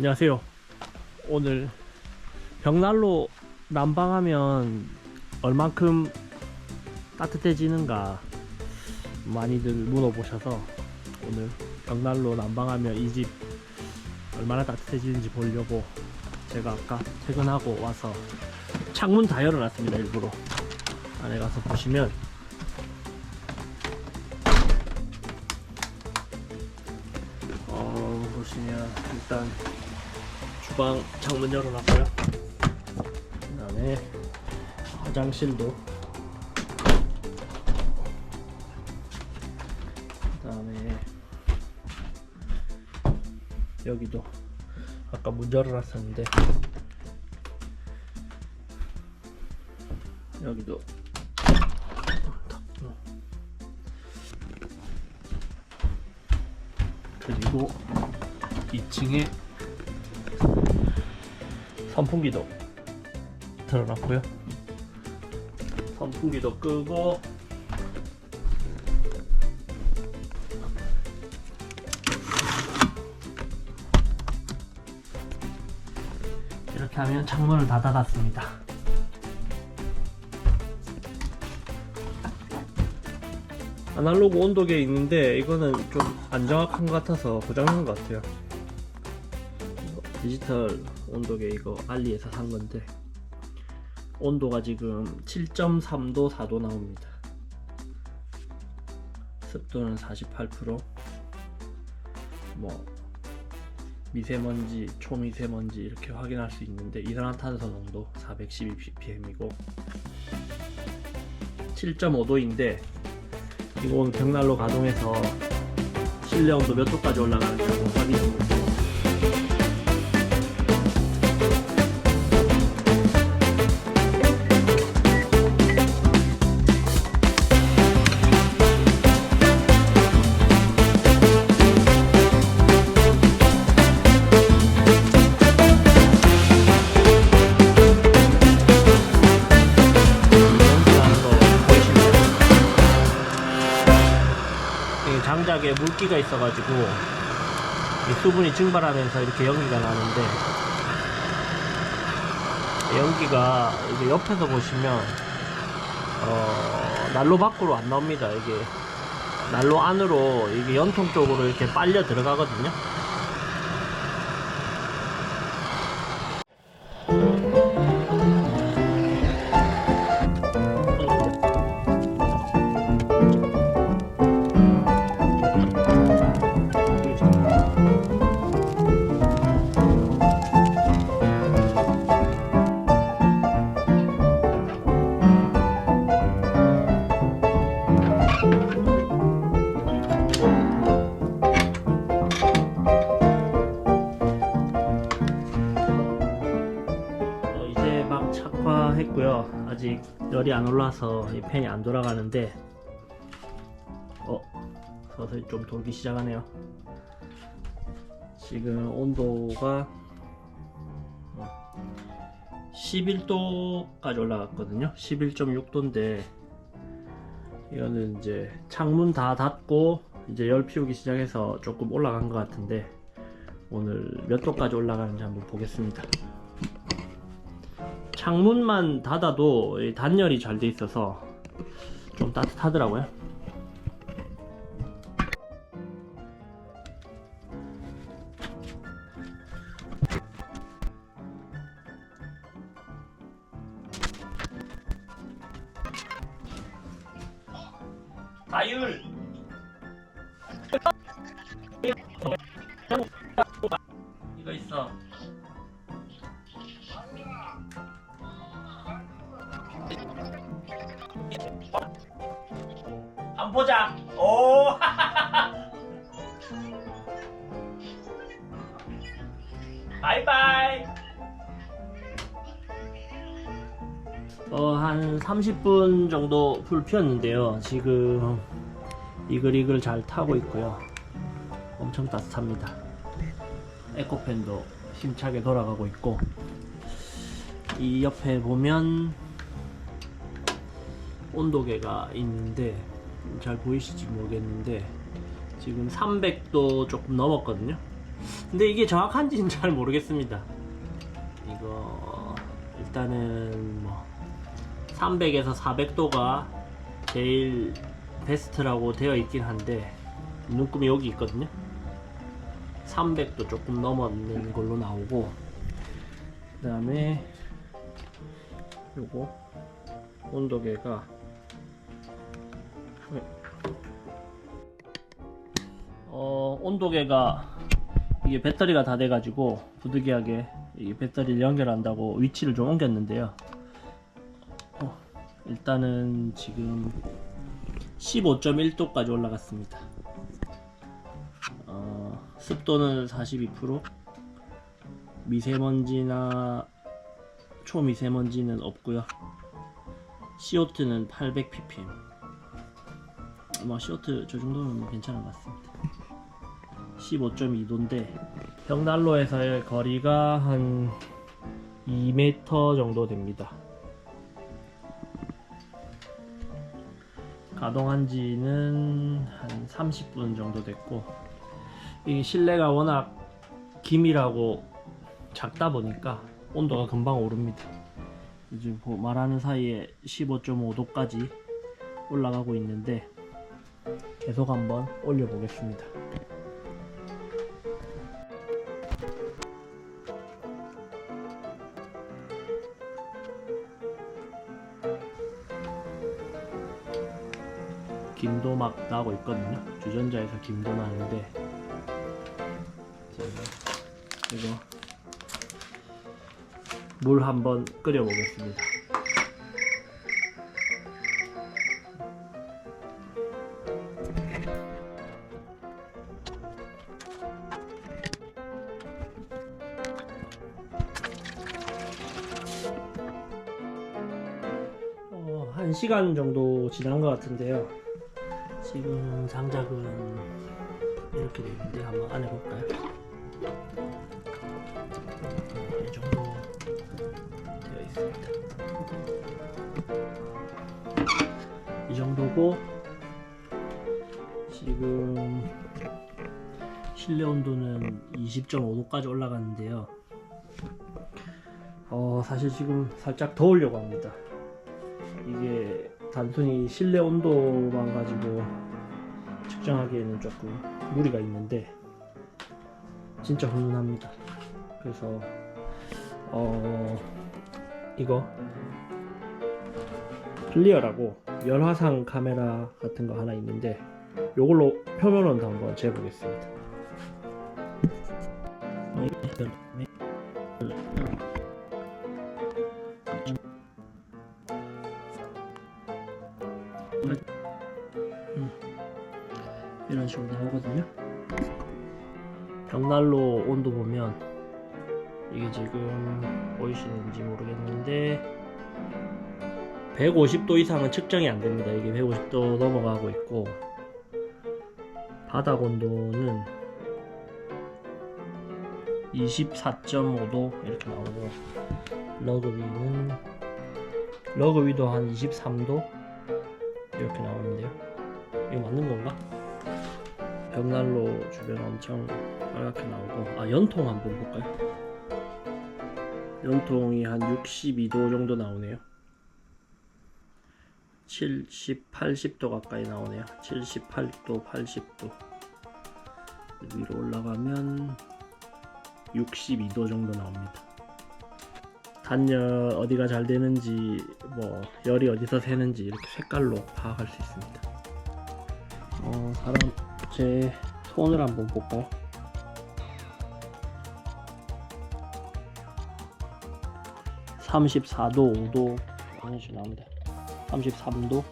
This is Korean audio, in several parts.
안녕하세요. 오늘 벽난로 난방하면 얼만큼 따뜻해지는가 많이들 물어보셔서 오늘 벽난로 난방하면 이 집 얼마나 따뜻해지는지 보려고 제가 아까 퇴근하고 와서 창문 다 열어놨습니다 일부러 안에 가서 보시면 주방 창문 열어놨고요 그 다음에 화장실도 그 다음에 여기도 아까 문 열어놨었는데 여기도. 그리고 2층에 선풍기도 틀어놨고요. 선풍기도 끄고. 이렇게 하면 창문을 다 닫았습니다. 아날로그 온도계 있는데 이거는 좀 안 정확한 것 같아서 고장난 것 같아요. 디지털 온도계 이거 알리에서 산 건데 온도가 지금 7.3도 4도 나옵니다 습도는 48%뭐 미세먼지, 초미세먼지 이렇게 확인할 수 있는데 이산화탄소 농도 412ppm이고 7.5도인데 이거 오늘 벽난로 가동해서 실내 온도 몇 도까지 올라가는지 확인해 볼게요. 물기가 있어가지고 이 수분이 증발하면서 이렇게 연기가 나는데 이 연기가 이게 옆에서 보시면 어, 난로 밖으로 안 나옵니다. 이게 난로 안으로 이게 연통 쪽으로 이렇게 빨려 들어가거든요. 열이 안 올라서 이 팬이 안 돌아가는데, 어, 서서히 좀 돌기 시작하네요. 지금 온도가 11도까지 올라갔거든요. 11.6도인데, 이거는 이제 창문 다 닫고 이제 열 피우기 시작해서 조금 올라간 것 같은데, 오늘 몇 도까지 올라가는지 한번 보겠습니다. 창문만 닫아도 이 단열이 잘 돼 있어서 좀 따뜻하더라고요. 다율 어, 한 30분 정도 불 피웠는데요. 지금 이글이글 잘 타고 있고요. 엄청 따뜻합니다. 에코팬도 힘차게 돌아가고 있고, 이 옆에 보면 온도계가 있는데 잘 보이실지 모르겠는데 지금 300도 조금 넘었거든요 근데 이게 정확한지는 잘 모르겠습니다. 이거 일단은 뭐 300에서 400도가 제일 베스트라고 되어 있긴 한데 눈금이 여기 있거든요. 300도 조금 넘었는 걸로 나오고 그 다음에 요거 온도계가 어 온도계가 이게 배터리가 다 돼가지고 부득이하게 이 배터리를 연결한다고 위치를 좀 옮겼는데요. 어, 일단은 지금 15.1도까지 올라갔습니다. 어, 습도는 42%, 미세먼지나 초미세먼지는 없고요. CO2는 800ppm. 아마 CO2 저 정도면 괜찮은 것 같습니다. 15.2도인데 벽난로에서의 거리가 한 2m 정도 됩니다. 가동한 지는 한 30분 정도 됐고 이 실내가 워낙 기밀하고 작다 보니까 온도가 금방 오릅니다. 지금 보- 말하는 사이에 15.5도까지 올라가고 있는데 계속 한번 올려보겠습니다. 김도 막 나고 있거든요. 주전자에서 김도 나는데 이거 물 한번 끓여 보겠습니다. 어, 한 시간 정도 지난 것 같은데요. 지금 장작은 이렇게 되어 있는데 한번 안에 볼까요? 이 정도 되어 있습니다. 이 정도고 지금 실내 온도는 20.5도까지 올라갔는데요. 어, 사실 지금 살짝 더우려고 합니다. 이게 단순히 실내 온도만 가지고 측정하기에는 조금 무리가 있는데 진짜 훈훈합니다. 그래서 어 이거 클리어라고 열화상 카메라 같은 거 하나 있는데 요걸로 표면 온도 한번 재보겠습니다. 나오거든요. 벽난로 온도 보면 이게 지금 보이시는지 모르겠는데 150도 이상은 측정이 안 됩니다. 이게 150도 넘어가고 있고 바닥 온도는 24.5도 이렇게 나오고 러그 위는 러그 위도 한 23도 이렇게 나오는데요. 이거 맞는 건가? 벽난로 주변 엄청 빨갛게 나오고. 아 연통 한번 볼까요? 연통이 한 62도 정도 나오네요. 70, 80도 가까이 나오네요. 78도, 80도. 위로 올라가면 62도 정도 나옵니다. 단열 어디가 잘 되는지 뭐 열이 어디서 새는지 이렇게 색깔로 파악할 수 있습니다. 어, 사람 제 손을 한번 볼까요? (34도) (5도) 이런 식으로 나옵니다 (33도)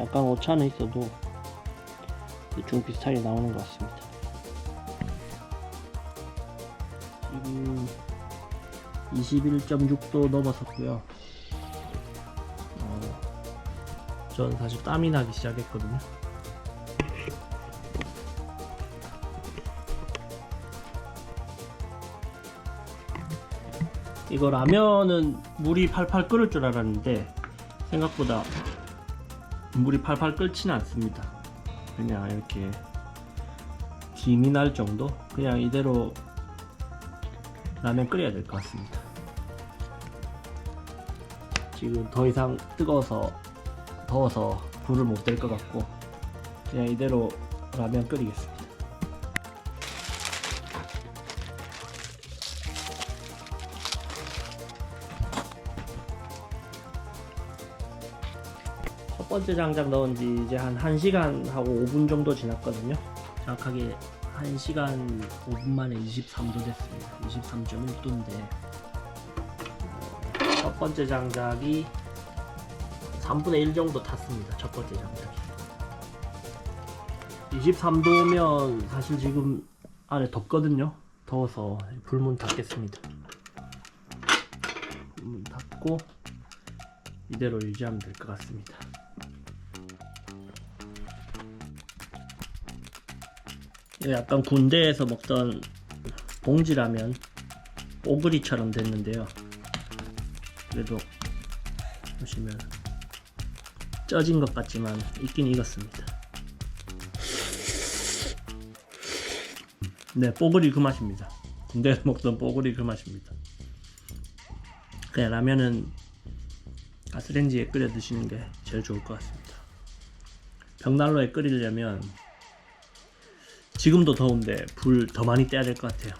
약간 오차는 있어도 대충 비슷하게 나오는 것 같습니다. 지금 21.6도 넘어섰고요. 어, 전 사실 땀이 나기 시작했거든요 이거 라면은 물이 팔팔 끓을 줄 알았는데 생각보다 물이 팔팔 끓지는 않습니다. 그냥 이렇게 김이 날 정도 그냥 이대로 라면 끓여야 될 것 같습니다. 지금 더 이상 뜨거워서 더워서 불을 못 댈 것 같고 그냥 이대로 라면 끓이겠습니다. 번째 장작 넣은 지 이제 한 1시간 하고 5분 정도 지났거든요. 정확하게 1시간 5분 만에 23도 됐습니다. 23.1도인데 첫 번째 장작이 3분의 1 정도 탔습니다. 첫 번째 장작이. 23도면 사실 지금 안에 덥거든요. 더워서 불문 닫겠습니다. 불문 닫고 이대로 유지하면 될 것 같습니다. 약간 군대에서 먹던 봉지라면 오그리처럼 됐는데요. 그래도 보시면 쪄진 것 같지만 익긴 익었습니다. 네, 뽀글이 그 맛입니다. 군대에서 먹던 뽀글이 그 맛입니다. 그냥 라면은 가스레인지에 끓여 드시는 게 제일 좋을 것 같습니다. 벽난로에 끓이려면 지금도 더운데 불 더 많이 떼야 될 것 같아요.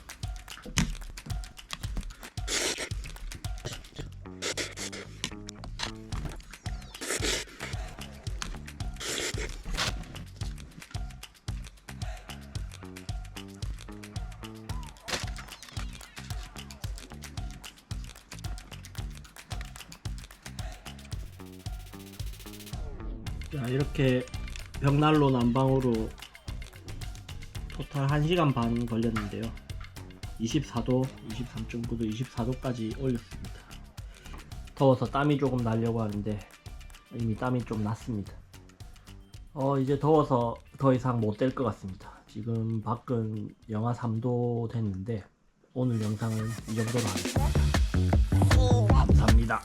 자, 이렇게 벽난로 난방으로 토탈 1시간 반 걸렸는데요. 24도, 23.9도, 24도까지 올렸습니다. 더워서 땀이 조금 나려고 하는데 이미 땀이 좀 났습니다. 어, 이제 더워서 더 이상 못 될 것 같습니다. 지금 밖은 영하 3도 됐는데 오늘 영상은 이 정도로 하겠습니다. 감사합니다.